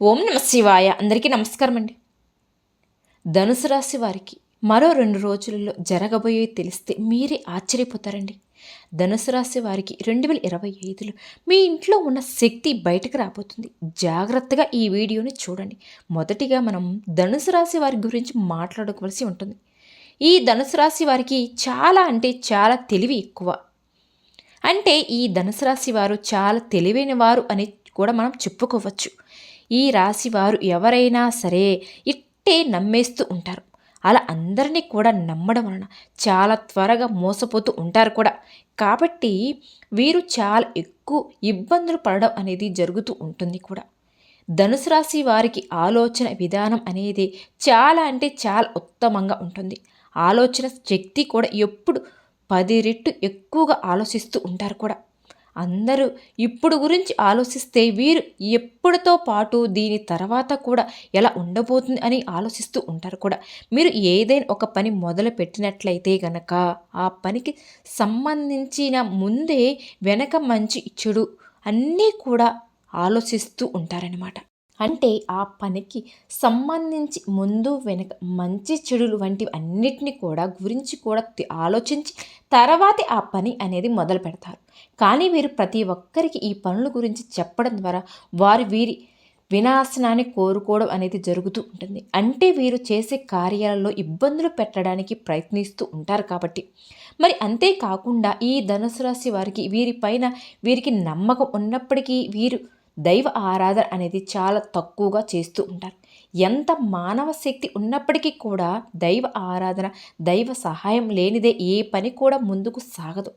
ఓం నమ శివాయ. అందరికీ నమస్కారం అండి ధనుసు రాశి వారికి మరో రెండు రోజులలో జరగబోయే తెలిస్తే మీరే ఆశ్చర్యపోతారండి. ధనుసు రాశి వారికి రెండు వేల ఇరవై ఐదులో మీ ఇంట్లో ఉన్న శక్తి బయటకు రాబోతుంది. జాగ్రత్తగా ఈ వీడియోని చూడండి. మొదటిగా మనం ధనుసు రాశి వారి గురించి మాట్లాడుకోవాల్సి ఉంటుంది. ఈ ధనుసు రాశి వారికి చాలా అంటే చాలా తెలివి ఎక్కువ. అంటే ఈ ధనుసు రాశి వారు చాలా తెలివైన వారు అని కూడా మనం చెప్పుకోవచ్చు. ఈ రాశి వారు ఎవరైనా సరే ఇట్టే నమ్మేస్తూ ఉంటారు. అలా అందరినీ కూడా నమ్మడం వలన చాలా త్వరగా మోసపోతూ ఉంటారు కూడా. కాబట్టి వీరు చాలా ఎక్కువ ఇబ్బందులు పడడం అనేది జరుగుతూ ఉంటుంది కూడా. ధనుసు రాశి వారికి ఆలోచన విధానం అనేది చాలా అంటే చాలా ఉత్తమంగా ఉంటుంది. ఆలోచన శక్తి కూడా ఎప్పుడు పది రెట్టు ఎక్కువగా ఆలోచిస్తూ ఉంటారు కూడా. అందరూ ఇప్పుడు గురించి ఆలోచిస్తే వీరు ఎప్పుడుతో పాటు దీని తర్వాత కూడా ఎలా ఉండబోతుంది అని ఆలోచిస్తూ ఉంటారు కూడా. మీరు ఏదైనా ఒక పని మొదలు పెట్టినట్లయితే గనక ఆ పనికి సంబంధించిన ముందే వెనక మంచి చెడు అన్నీ కూడా ఆలోచిస్తూ ఉంటారనమాట అంటే ఆ పనికి సంబంధించి ముందు వెనక మంచి చెడులు వంటివి అన్నిటిని కూడా గురించి కూడా ఆలోచించి తర్వాతే ఆ పని అనేది మొదలు పెడతారు. కానీ వీరు ప్రతి ఒక్కరికి ఈ పనుల గురించి చెప్పడం ద్వారా వారు వీరి వినాశనాన్ని కోరుకోవడం అనేది జరుగుతూ ఉంటుంది. అంటే వీరు చేసే కార్యాలలో ఇబ్బందులు పెట్టడానికి ప్రయత్నిస్తూ ఉంటారు కాబట్టి. మరి అంతేకాకుండా ఈ ధనుసు రాశి వారికి వీరిపైన వీరికి నమ్మకం ఉన్నప్పటికీ వీరు దైవ ఆరాధన అనేది చాలా తక్కువగా చేస్తూ ఉంటారు. ఎంత మానవ శక్తి ఉన్నప్పటికీ కూడా దైవ ఆరాధన దైవ సహాయం లేనిదే ఏ పని కూడా ముందుకు సాగదు.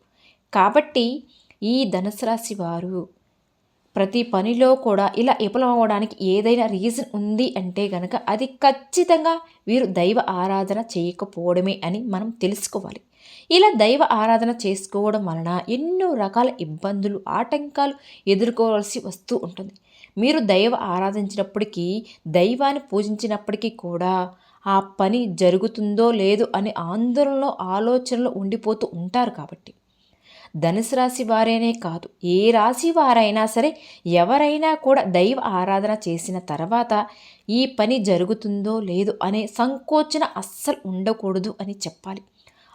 కాబట్టి ఈ ధనుసు రాశి వారు ప్రతి పనిలో కూడా ఇలా విఫలమవడానికి ఏదైనా రీజన్ ఉంది అంటే గనక అది ఖచ్చితంగా వీరు దైవ ఆరాధన చేయకపోవడమే అని మనం తెలుసుకోవాలి. ఇలా దైవ ఆరాధన చేసుకోవడం వలన ఎన్నో రకాల ఇబ్బందులు ఆటంకాలు ఎదుర్కోవాల్సి వస్తూ ఉంటుంది. మీరు దైవ ఆరాధించినప్పటికీ దైవాన్ని పూజించినప్పటికీ కూడా ఆ పని జరుగుతుందో లేదో అనే ఆందోళనలో ఆలోచనలో ఉండిపోతూ ఉంటారు కాబట్టి. ధనుసు రాశి వారేనే కాదు ఏ రాశి వారైనా సరే ఎవరైనా కూడా దైవ ఆరాధన చేసిన తర్వాత ఈ పని జరుగుతుందో లేదో అనే సంకోచన అస్సలు ఉండకూడదు అని చెప్పాలి.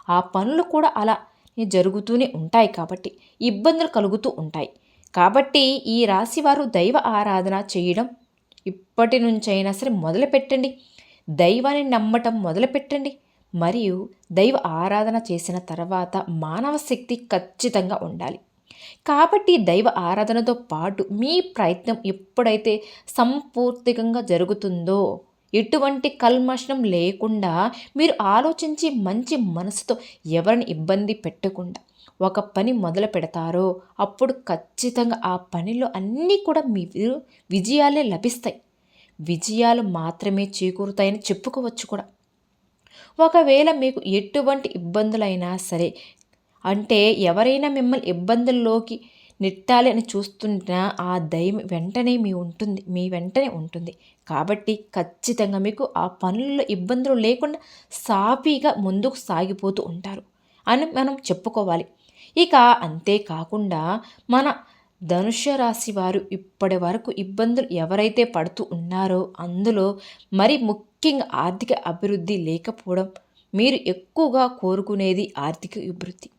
ఆ పనులు కూడా అలా జరుగుతూనే ఉంటాయి కాబట్టి ఇబ్బందులు కలుగుతూ ఉంటాయి. కాబట్టి ఈ రాశి వారు దైవ ఆరాధన చేయడం ఇప్పటి నుంచైనా సరే మొదలుపెట్టండి. దైవాన్ని నమ్మటం మొదలుపెట్టండి. మరియు దైవ ఆరాధన చేసిన తర్వాత మానవ శక్తి ఖచ్చితంగా ఉండాలి. కాబట్టి దైవ ఆరాధనతో పాటు మీ ప్రయత్నం ఎప్పుడైతే సంపూర్తికంగా జరుగుతుందో ఎటువంటి కల్మషం లేకుండా మీరు ఆలోచించి మంచి మనసుతో ఎవరిని ఇబ్బంది పెట్టకుండా ఒక పని మొదలు పెడతారో అప్పుడు ఖచ్చితంగా ఆ పనిలో అన్నీ కూడా మీరు విజయాలే లభిస్తాయి. విజయాలు మాత్రమే చేకూరుతాయని చెప్పుకోవచ్చు కూడా. ఒకవేళ మీకు ఎటువంటి ఇబ్బందులైనా సరే అంటే ఎవరైనా మిమ్మల్ని ఇబ్బందుల్లోకి నెట్టాలి అని చూస్తున్న ఆ దయం వెంటనే మీ ఉంటుంది మీ వెంటనే ఉంటుంది. కాబట్టి ఖచ్చితంగా మీకు ఆ పనుల్లో ఇబ్బందులు లేకుండా సాఫీగా ముందుకు సాగిపోతూ ఉంటారు అని మనం చెప్పుకోవాలి. ఇక అంతేకాకుండా మన ధనుష్య రాశి వారు ఇప్పటి వరకు ఇబ్బందులు ఎవరైతే పడుతూ ఉన్నారో అందులో మరి ముఖ్యంగా ఆర్థిక అభివృద్ధి లేకపోవడం మీరు ఎక్కువగా కోరుకునేది ఆర్థిక అభివృద్ధి.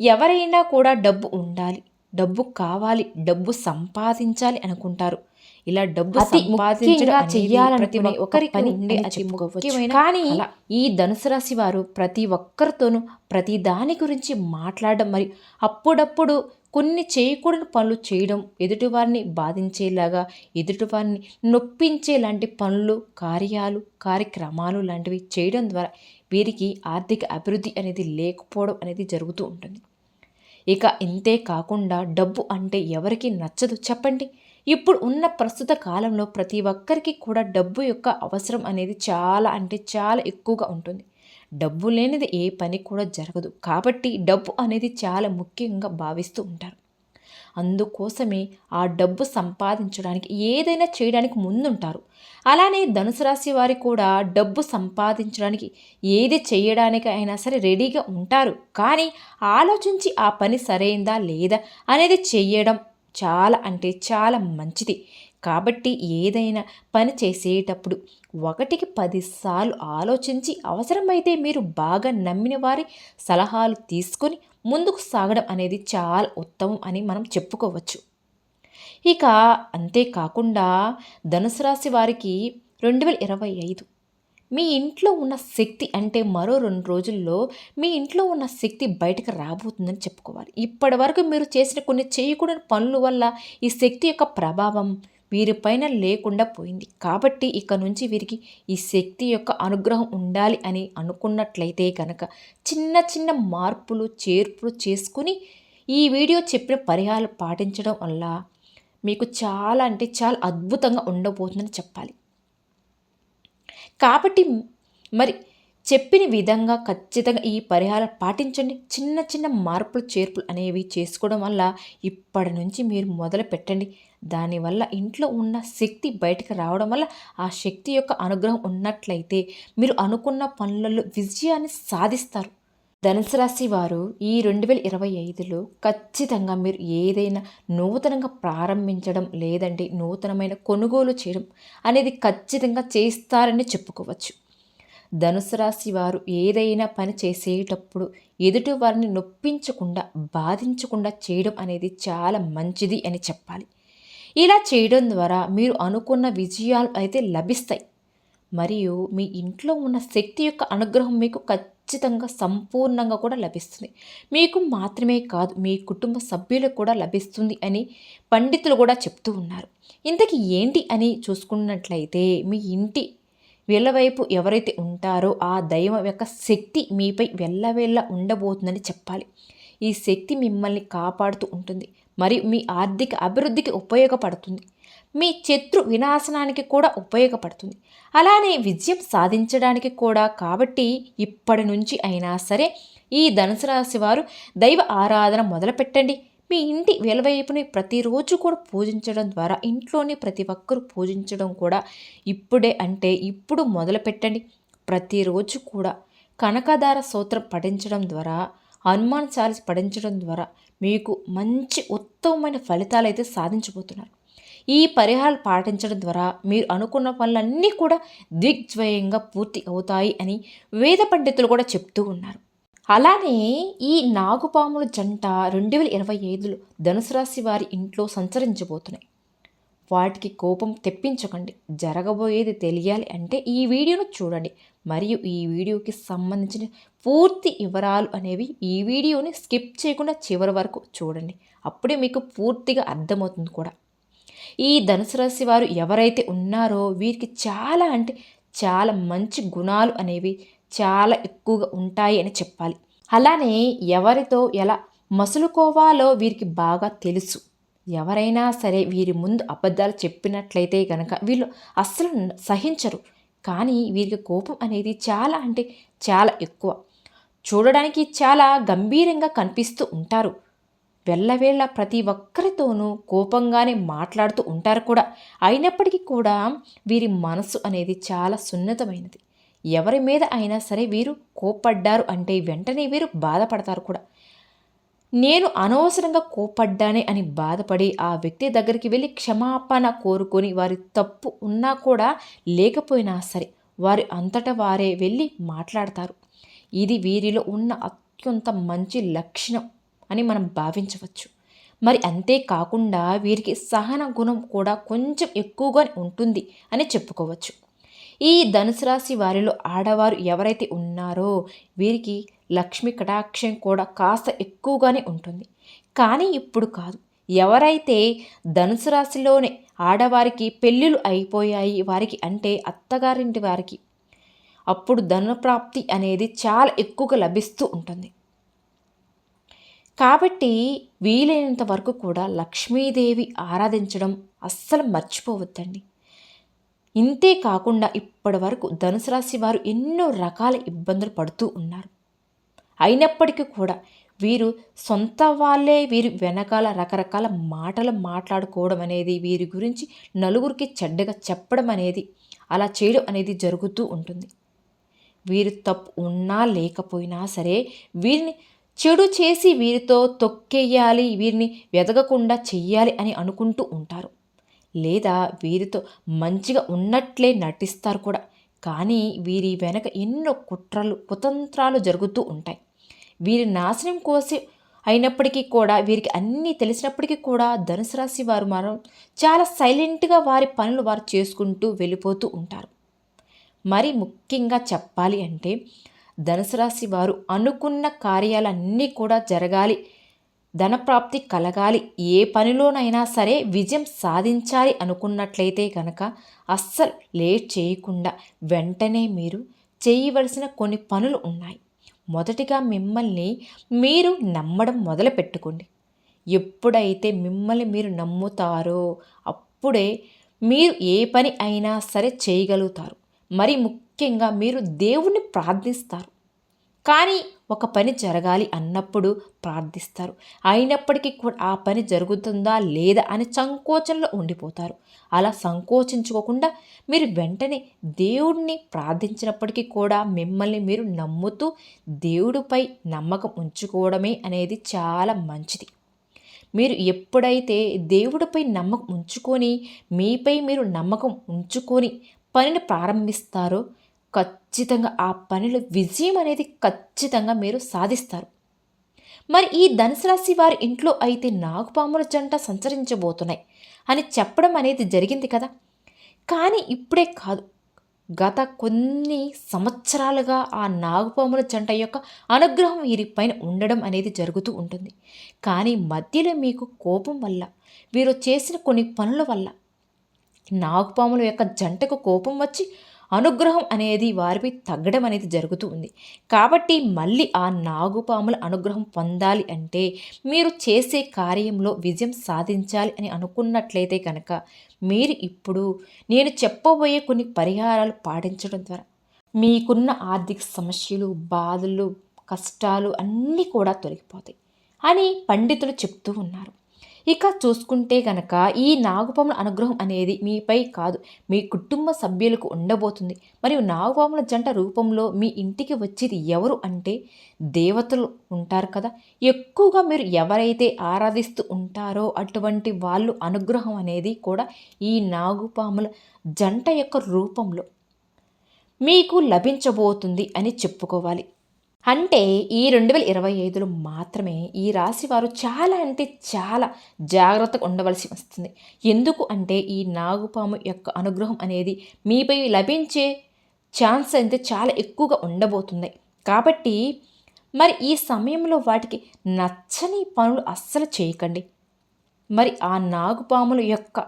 ఎవరైనా కూడా డబ్బు ఉండాలి. డబ్బు కావాలి డబ్బు సంపాదించాలి అనుకుంటారు. ఇలా డబ్బు సంపాదించడం చెయ్యాలని ప్రతి ఒక్కరి పని ఉండి ముఖ్యమైన కానీ ఈ ధనుసు రాశి వారు ప్రతి ఒక్కరితోనూ ప్రతి దాని గురించి మాట్లాడడం మరి అప్పుడప్పుడు కొన్ని చేయకూడని పనులు చేయడం ఎదుటివారిని బాధించేలాగా ఎదుటివారిని నొప్పించే లాంటి పనులు కార్యాలు కార్యక్రమాలు లాంటివి చేయడం ద్వారా వీరికి ఆర్థిక అభివృద్ధి అనేది లేకపోవడం అనేది జరుగుతూ ఉంటుంది. ఇక ఇంతే కాకుండా డబ్బు అంటే ఎవరికి నచ్చదు చెప్పండి. ఇప్పుడు ఉన్న ప్రస్తుత కాలంలో ప్రతి ఒక్కరికి కూడా డబ్బు యొక్క అవసరం అనేది చాలా అంటే చాలా ఎక్కువగా ఉంటుంది. డబ్బు లేనిది ఏ పని కూడా జరగదు. కాబట్టి డబ్బు అనేది చాలా ముఖ్యంగా భావిస్తూ ఉంటారు. అందుకోసమే ఆ డబ్బు సంపాదించడానికి ఏదైనా చేయడానికి ముందుంటారు. అలానే ధనుసు రాశి వారి కూడా డబ్బు సంపాదించడానికి ఏది చేయడానికి అయినా సరే రెడీగా ఉంటారు. కానీ ఆలోచించి ఆ పని సరైందా లేదా అనేది చేయడం చాలా అంటే చాలా మంచిది. కాబట్టి ఏదైనా పని చేసేటప్పుడు ఒకటికి పదిసార్లు ఆలోచించి అవసరమైతే మీరు బాగా నమ్మిన వారి సలహాలు తీసుకొని ముందుకు సాగడం అనేది చాలా ఉత్తమం అని మనం చెప్పుకోవచ్చు. ఇక అంతేకాకుండా ధనుసు రాశి వారికి రెండు వేల ఇరవై ఐదు మీ ఇంట్లో ఉన్న శక్తి అంటే మరో రెండు రోజుల్లో మీ ఇంట్లో ఉన్న శక్తి బయటకు రాబోతుందని చెప్పుకోవాలి. ఇప్పటి వరకు మీరు చేసిన కొన్ని చేయకూడని పనుల వల్ల ఈ శక్తి యొక్క ప్రభావం వీరిపైన లేకుండా పోయింది. కాబట్టి ఇక నుంచి వీరికి ఈ శక్తి యొక్క అనుగ్రహం ఉండాలి అని అనుకున్నట్లయితే కనుక చిన్న చిన్న మార్పులు చేర్పులు చేసుకుని ఈ వీడియో చెప్పిన పరిహారాలు పాటించడం వల్ల మీకు చాలా అంటే చాలా అద్భుతంగా ఉండబోతుందని చెప్పాలి. కాబట్టి మరి చెప్పిన విధంగా ఖచ్చితంగా ఈ పరిహారం పాటించండి. చిన్న చిన్న మార్పులు చేర్పులు అనేవి చేసుకోవడం వల్ల ఇప్పటి నుంచి మీరు మొదలు పెట్టండి. దానివల్ల ఇంట్లో ఉన్న శక్తి బయటకు రావడం వల్ల ఆ శక్తి యొక్క అనుగ్రహం ఉన్నట్లయితే మీరు అనుకున్న పనులలో విజయాన్ని సాధిస్తారు. ధనుసు రాశి వారు ఈ రెండు వేల ఇరవై ఐదులో ఖచ్చితంగా మీరు ఏదైనా నూతనంగా ప్రారంభించడం లేదంటే నూతనమైన కొనుగోలు చేయడం అనేది ఖచ్చితంగా చేస్తారని చెప్పుకోవచ్చు. ధనుసు రాశి వారు ఏదైనా పని చేసేటప్పుడు ఎదుటి వారిని నొప్పించకుండా బాధించకుండా చేయడం అనేది చాలా మంచిది అని చెప్పాలి. ఇలా చేయడం ద్వారా మీరు అనుకున్న విజయాలు అయితే లభిస్తాయి. మరియు మీ ఇంట్లో ఉన్న శక్తి యొక్క అనుగ్రహం మీకు ఖచ్చితంగా సంపూర్ణంగా కూడా లభిస్తుంది. మీకు మాత్రమే కాదు మీ కుటుంబ సభ్యులకు కూడా లభిస్తుంది అని పండితులు కూడా చెప్తూ ఉన్నారు. ఇంతకీ ఏంటి అని చూసుకున్నట్లయితే మీ ఇంటి వెళ్ళవైపు ఎవరైతే ఉంటారో ఆ దైవం యొక్క శక్తి మీపై వెళ్ళవేళ్ళ ఉండబోతుందని చెప్పాలి. ఈ శక్తి మిమ్మల్ని కాపాడుతూ ఉంటుంది. మరియు మీ ఆర్థిక అభివృద్ధికి ఉపయోగపడుతుంది. మీ శత్రు వినాశనానికి కూడా ఉపయోగపడుతుంది. అలానే విజయం సాధించడానికి కూడా. కాబట్టి ఇప్పటి నుంచి అయినా సరే ఈ ధనుసు రాశి వారు దైవ ఆరాధన మొదలుపెట్టండి. మీ ఇంటి వెలవైపుని ప్రతిరోజు కూడా పూజించడం ద్వారా ఇంట్లోనే ప్రతి ఒక్కరూ పూజించడం కూడా ఇప్పుడే అంటే ఇప్పుడు మొదలు పెట్టండి ప్రతిరోజు కూడా కనకధార సూత్రం పఠించడం ద్వారా హనుమాన్ చాలీస్ పఠించడం ద్వారా మీకు మంచి ఉత్తమమైన ఫలితాలు అయితే సాధించబోతున్నారు. ఈ పరిహారాలు పాటించడం ద్వారా మీరు అనుకున్న పనులన్నీ కూడా దిగ్జ్వయంగా పూర్తి అవుతాయి అని వేద పండితులు కూడా చెప్తూ ఉన్నారు. అలానే ఈ నాగుపాముల జంట రెండు వేల ఇరవై ఐదులో ధనుసు రాశి వారి ఇంట్లో సంచరించబోతున్నాయి. వాటికి కోపం తెప్పించకండి. జరగబోయేది తెలియాలి అంటే ఈ వీడియోను చూడండి. మరియు ఈ వీడియోకి సంబంధించిన పూర్తి వివరాలు అనేవి ఈ వీడియోని స్కిప్ చేయకుండా చివరి వరకు చూడండి. అప్పుడే మీకు పూర్తిగా అర్థమవుతుంది కూడా. ఈ ధనుసు రాశి వారు ఎవరైతే ఉన్నారో వీరికి చాలా అంటే చాలా మంచి గుణాలు అనేవి చాలా ఎక్కువగా ఉంటాయి అని చెప్పాలి. అలానే ఎవరితో ఎలా మసులుకోవాలో వీరికి బాగా తెలుసు. ఎవరైనా సరే వీరి ముందు అబద్ధాలు చెప్పినట్లయితే కనుక వీళ్ళు అస్సలు సహించరు. కానీ వీరికి కోపం అనేది చాలా అంటే చాలా ఎక్కువ. చూడడానికి చాలా గంభీరంగా కనిపిస్తూ ఉంటారు. వెళ్ళవేళ్ళ ప్రతి ఒక్కరితోనూ కోపంగానే మాట్లాడుతూ ఉంటారు కూడా. అయినప్పటికీ కూడా వీరి మనసు అనేది చాలా సున్నితమైనది. ఎవరి మీద అయినా సరే వీరు కోప్పడ్డారు అంటే వెంటనే వీరు బాధపడతారు కూడా. నేను అనవసరంగా కోపడ్డానే అని బాధపడి ఆ వ్యక్తి దగ్గరికి వెళ్ళి క్షమాపణ కోరుకొని వారి తప్పు ఉన్నా కూడా లేకపోయినా సరే వారి అంతటా వారే వెళ్ళి మాట్లాడతారు. ఇది వీరిలో ఉన్న అత్యంత మంచి లక్షణం అని మనం భావించవచ్చు. మరి అంతేకాకుండా వీరికి సహన గుణం కూడా కొంచెం ఎక్కువగా ఉంటుంది అని చెప్పుకోవచ్చు. ఈ ధనుసు రాశి వారిలో ఆడవారు ఎవరైతే ఉన్నారో వీరికి లక్ష్మి కటాక్షం కూడా కాస్త ఎక్కువగానే ఉంటుంది. కానీ ఇప్పుడు కాదు. ఎవరైతే ధనుసు రాశిలోనే ఆడవారికి పెళ్ళిళ్ళు అయిపోయాయి వారికి అంటే అత్తగారింటి వారికి అప్పుడు ధనప్రాప్తి అనేది చాలా ఎక్కువగా లభిస్తూ ఉంటుంది. కాబట్టి వీలైనంత వరకు కూడా లక్ష్మీదేవి ఆరాధించడం అస్సలు మర్చిపోవద్దండి. ఇంతే కాకుండా ఇప్పటి వరకు ధనుసు రాశి వారు ఎన్నో రకాల ఇబ్బందులు పడుతూ ఉన్నారు. అయినప్పటికీ కూడా వీరు సొంత వాళ్ళే వీరి వెనకాల రకరకాల మాటలు మాట్లాడుకోవడం అనేది వీరి గురించి నలుగురికి చెడ్డగా చెప్పడం అనేది అలా చేయడం అనేది జరుగుతూ ఉంటుంది. వీరు తప్పు ఉన్నా లేకపోయినా సరే వీరిని చెడు చేసి వీరితో తొక్కేయాలి వీరిని వెదగకుండా చెయ్యాలి అని అనుకుంటూ ఉంటారు. లేదా వీరితో మంచిగా ఉన్నట్లే నటిస్తారు కూడా. కానీ వీరి వెనక ఎన్నో కుట్రలు కుతంత్రాలు జరుగుతూ ఉంటాయి. వీరి నాశనం కోసి అయినప్పటికీ కూడా వీరికి అన్నీ తెలిసినప్పటికీ కూడా ధనుసు రాశి వారు మనం చాలా సైలెంట్గా వారి పనులు వారు చేసుకుంటూ వెళ్ళిపోతూ ఉంటారు. మరి ముఖ్యంగా చెప్పాలి అంటే ధనుసు రాశి వారు అనుకున్న కార్యాలన్నీ కూడా జరగాలి. ధనప్రాప్తి కలగాలి. ఏ పనిలోనైనా సరే విజయం సాధించాలి అనుకున్నట్లయితే కనుక అస్సలు లేట్ చేయకుండా వెంటనే మీరు చేయవలసిన కొన్ని పనులు ఉన్నాయి. మొదటిగా మిమ్మల్ని మీరు నమ్మడం మొదలు పెట్టుకోండి ఎప్పుడైతే మిమ్మల్ని మీరు నమ్ముతారో అప్పుడే మీరు ఏ పని అయినా సరే చేయగలుగుతారు. మరి ముఖ్యంగా మీరు దేవుణ్ణి ప్రార్థిస్తారు. కానీ ఒక పని జరగాలి అన్నప్పుడు ప్రార్థిస్తారు. అయినప్పటికీ కూడా ఆ పని జరుగుతుందా లేదా అని సంకోచంలో ఉండిపోతారు. అలా సంకోచించుకోకుండా మీరు వెంటనే దేవుడిని ప్రార్థించినప్పటికీ కూడా మిమ్మల్ని మీరు నమ్ముతూ దేవుడిపై నమ్మకం ఉంచుకోవడమే అనేది చాలా మంచిది. మీరు ఎప్పుడైతే దేవుడిపై నమ్మకం ఉంచుకొని మీపై మీరు నమ్మకం ఉంచుకొని పనిని ప్రారంభిస్తారో ఖచ్చితంగా ఆ పనిలో విజయం అనేది ఖచ్చితంగా మీరు సాధిస్తారు. మరి ఈ ధనుసు రాశి వారి ఇంట్లో అయితే నాగుపాముల జంట సంచరించబోతున్నాయి అని చెప్పడం అనేది జరిగింది కదా. కానీ ఇప్పుడే కాదు. గత కొన్ని సంవత్సరాలుగా ఆ నాగుపాముల జంట యొక్క అనుగ్రహం వీరిపైన ఉండడం అనేది జరుగుతూ ఉంటుంది. కానీ మధ్యలో మీకు కోపం వల్ల వీరు చేసిన కొన్ని పనుల వల్ల నాగుపాముల యొక్క జంటకు కోపం వచ్చి అనుగ్రహం అనేది వారిపై తగ్గడం అనేది జరుగుతూ ఉంది. కాబట్టి మళ్ళీ ఆ నాగుపాముల అనుగ్రహం పొందాలి అంటే మీరు చేసే కార్యంలో విజయం సాధించాలి అని అనుకున్నట్లయితే కనుక మీరు ఇప్పుడు నేను చెప్పబోయే కొన్ని పరిహారాలు పాటించడం ద్వారా మీకున్న ఆర్థిక సమస్యలు బాధలు కష్టాలు అన్నీ కూడా తొలగిపోతాయి అని పండితులు చెప్తూ ఉన్నారు. ఇక చూసుకుంటే గనక ఈ నాగుపాముల అనుగ్రహం అనేది మీపై కాదు. మీ కుటుంబ సభ్యులకు ఉండబోతుంది. మరియు నాగుపాముల జంట రూపంలో మీ ఇంటికి వచ్చేది ఎవరు అంటే దేవతలు ఉంటారు కదా. ఎక్కువగా మీరు ఎవరైతే ఆరాధిస్తూ ఉంటారో అటువంటి వాళ్ళు అనుగ్రహం అనేది కూడా ఈ నాగుపాముల జంట యొక్క రూపంలో మీకు లభించబోతుంది అని చెప్పుకోవాలి. అంటే ఈ రెండు వేల ఇరవై ఐదులో మాత్రమే ఈ రాశి వారు చాలా అంటే చాలా జాగ్రత్తగా ఉండవలసి వస్తుంది. ఎందుకు అంటే ఈ నాగుపాము యొక్క అనుగ్రహం అనేది మీపై లభించే ఛాన్స్ అయితే చాలా ఎక్కువగా ఉండబోతుంది. కాబట్టి మరి ఈ సమయంలో వాటికి నచ్చని పనులు అస్సలు చేయకండి. మరి ఆ నాగుపాముల యొక్క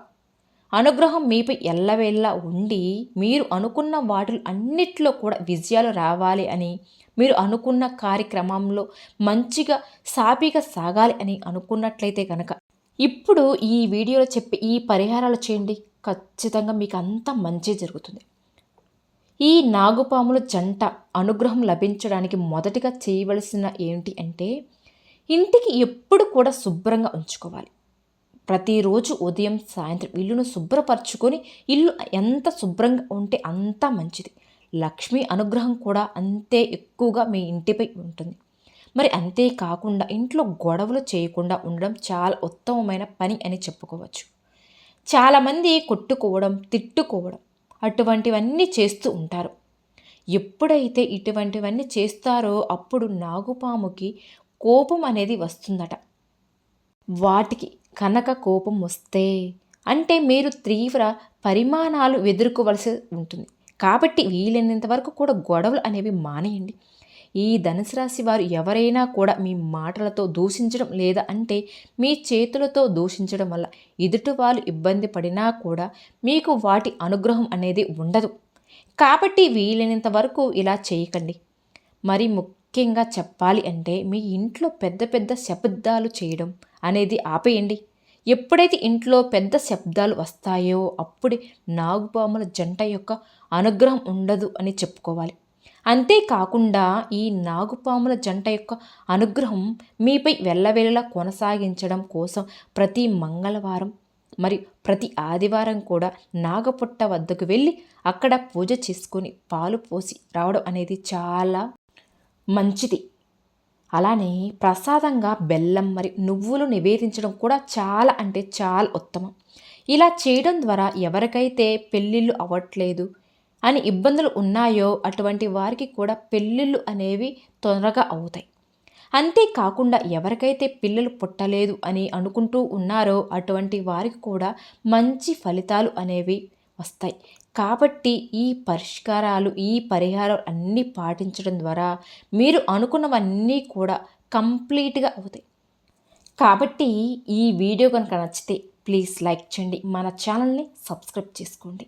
అనుగ్రహం మీపై ఎల్లవేళ్ళ ఉండి మీరు అనుకున్న వాటిలో అన్నిట్లో కూడా విజయాలు రావాలి అని మీరు అనుకున్న కార్యక్రమంలో మంచిగా సాపిగా సాగాలి అని అనుకున్నట్లయితే కనుక ఇప్పుడు ఈ వీడియోలో చెప్పి ఈ పరిహారాలు చేయండి. ఖచ్చితంగా మీకు అంత మంచి జరుగుతుంది. ఈ నాగుపాముల జంట అనుగ్రహం లభించడానికి మొదటిగా చేయవలసిన ఏంటి అంటే ఇంటికి ఎప్పుడు కూడా శుభ్రంగా ఉంచుకోవాలి. ప్రతిరోజు ఉదయం సాయంత్రం ఇల్లును శుభ్రపరచుకొని ఇల్లు ఎంత శుభ్రంగా ఉంటే అంత మంచిది. లక్ష్మీ అనుగ్రహం కూడా అంతే ఎక్కువగా మీ ఇంటిపై ఉంటుంది. మరి అంతేకాకుండా ఇంట్లో గొడవలు చేయకుండా ఉండడం చాలా ఉత్తమమైన పని అని చెప్పుకోవచ్చు. చాలామంది కొట్టుకోవడం తిట్టుకోవడం అటువంటివన్నీ చేస్తూ ఉంటారు. ఎప్పుడైతే ఇటువంటివన్నీ చేస్తారో అప్పుడు నాగుపాముకి కోపం అనేది వస్తుందట. వాటికి కనక కోపం వస్తే అంటే మీరు తీవ్ర పరిమాణాలు ఎదుర్కోవలసి ఉంటుంది. కాబట్టి వీలైనంత వరకు కూడా గొడవలు అనేవి మానేయండి. ఈ ధనుసు రాశి వారు ఎవరైనా కూడా మీ మాటలతో దూషించడం లేదా అంటే మీ చేతులతో దూషించడం వల్ల ఎదుటి వాళ్ళు ఇబ్బంది పడినా కూడా మీకు వాటి అనుగ్రహం అనేది ఉండదు. కాబట్టి వీలైనంత వరకు ఇలా చేయకండి. మరి ముఖ్యంగా చెప్పాలి అంటే మీ ఇంట్లో పెద్ద పెద్ద శబ్దాలు చేయడం అనేది ఆపేయండి. ఎప్పుడైతే ఇంట్లో పెద్ద శబ్దాలు వస్తాయో అప్పుడే నాగుపాముల జంట యొక్క అనుగ్రహం ఉండదు అని చెప్పుకోవాలి. అంతేకాకుండా ఈ నాగుపాముల జంట యొక్క అనుగ్రహం మీపై వెళ్ళవెళ్ళలా కొనసాగించడం కోసం ప్రతి మంగళవారం మరియు ప్రతి ఆదివారం కూడా నాగపుట్ట వద్దకు వెళ్ళి అక్కడ పూజ చేసుకొని పాలు పోసి రావడం అనేది చాలా మంచిది. అలానే ప్రసాదంగా బెల్లం మరి నువ్వులు నివేదించడం కూడా చాలా అంటే చాలా ఉత్తమం. ఇలా చేయడం ద్వారా ఎవరికైతే పెళ్ళిళ్ళు అవ్వట్లేదు అని ఇబ్బందులు ఉన్నాయో అటువంటి వారికి కూడా పెళ్ళిళ్ళు అనేవి తొందరగా అవుతాయి. అంతేకాకుండా ఎవరికైతే పిల్లలు పుట్టలేదు అని అనుకుంటూ ఉన్నారో అటువంటి వారికి కూడా మంచి ఫలితాలు అనేవి వస్తాయి. కాబట్టి ఈ పరిష్కారాలు ఈ పరిహారాలు అన్నీ పాటించడం ద్వారా మీరు అనుకున్నవన్నీ కూడా కంప్లీట్గా అవుతాయి. కాబట్టి ఈ వీడియో కనుక నచ్చితే ప్లీజ్ లైక్ చేయండి. మన ఛానల్ని సబ్స్క్రైబ్ చేసుకోండి.